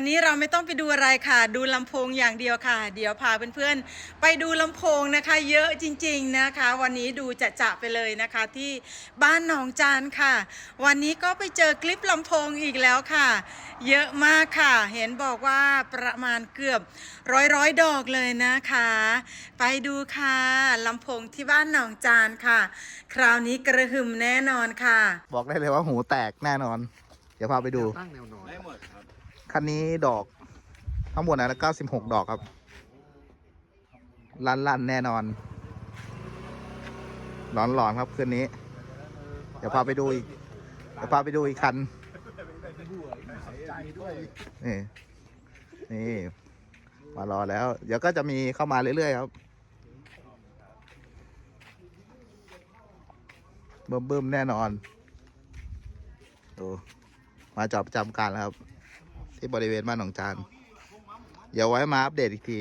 วันนี้เราไม่ต้องไปดูอะไรค่ะ ดูลำโพงอย่างเดียวค่ะ เดี๋ยวพาเพื่อนๆ ไปดูลำโพงนะคะ เยอะจริง ๆนะคะ วันนี้ดูจะจะๆไปเลยนะคะที่บ้านหนองจานค่ะ วันนี้ก็ไปเจอคลิปลำโพงอีกแล้วค่ะ เยอะมากค่ะ เห็นบอกว่าประมาณเกือบร้อยร้อยๆดอกเลยนะคะ ไปดูค่ะลำโพงที่บ้านหนองจานค่ะ คราวนี้กระหึ่มแน่นอนค่ะ บอกได้เลยว่าหูแตกแน่นอน เดี๋ยวพาไปดู ตั้งแนวนอนได้หมดครับ คันนี้ดอกทั้งหมดนะ96ดอกครับ ลันลันแน่นอน หลอนหลอนครับคืนนี้ เดี๋ยวพาไปดูอีก เดี๋ยวพาไปดูอีกคัน นี่ นี่ มารอแล้ว เดี๋ยวก็จะมีเข้ามาเรื่อยๆครับเบิ่มเบิ่มๆแน่นอนดูมาจอบประจำการแล้วครับ ที่บริเวณบ้านหนองจาน เดี๋ยวไว้มาอัปเดตอีกที